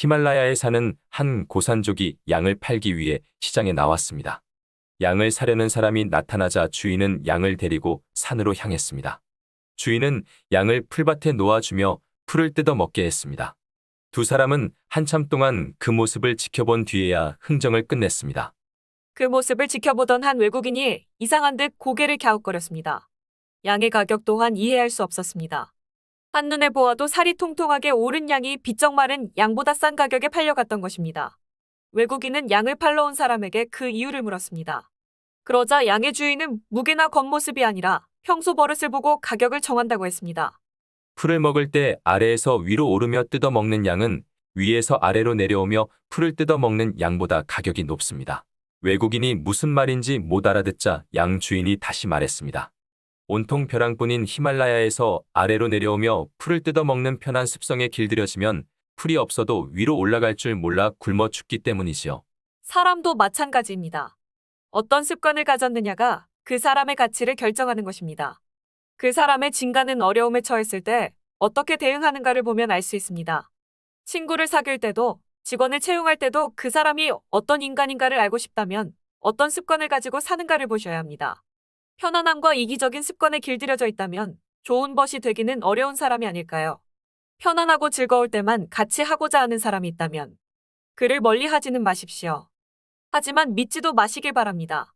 히말라야에 사는 한 고산족이 양을 팔기 위해 시장에 나왔습니다. 양을 사려는 사람이 나타나자 주인은 양을 데리고 산으로 향했습니다. 주인은 양을 풀밭에 놓아주며 풀을 뜯어 먹게 했습니다. 두 사람은 한참 동안 그 모습을 지켜본 뒤에야 흥정을 끝냈습니다. 그 모습을 지켜보던 한 외국인이 이상한 듯 고개를 갸웃거렸습니다. 양의 가격 또한 이해할 수 없었습니다. 한눈에 보아도 살이 통통하게 오른 양이 비쩍 마른 양보다 싼 가격에 팔려갔던 것입니다. 외국인은 양을 팔러 온 사람에게 그 이유를 물었습니다. 그러자 양의 주인은 무게나 겉모습이 아니라 평소 버릇을 보고 가격을 정한다고 했습니다. 풀을 먹을 때 아래에서 위로 오르며 뜯어 먹는 양은 위에서 아래로 내려오며 풀을 뜯어 먹는 양보다 가격이 높습니다. 외국인이 무슨 말인지 못 알아듣자 양 주인이 다시 말했습니다. 온통 벼랑뿐인 히말라야에서 아래로 내려오며 풀을 뜯어 먹는 편한 습성에 길들여지면 풀이 없어도 위로 올라갈 줄 몰라 굶어 죽기 때문이지요. 사람도 마찬가지입니다. 어떤 습관을 가졌느냐가 그 사람의 가치를 결정하는 것입니다. 그 사람의 진가는 어려움에 처했을 때 어떻게 대응하는가를 보면 알 수 있습니다. 친구를 사귈 때도 직원을 채용할 때도 그 사람이 어떤 인간인가를 알고 싶다면 어떤 습관을 가지고 사는가를 보셔야 합니다. 편안함과 이기적인 습관에 길들여져 있다면 좋은 벗이 되기는 어려운 사람이 아닐까요? 편안하고 즐거울 때만 같이 하고자 하는 사람이 있다면 그를 멀리 하지는 마십시오. 하지만 믿지도 마시길 바랍니다.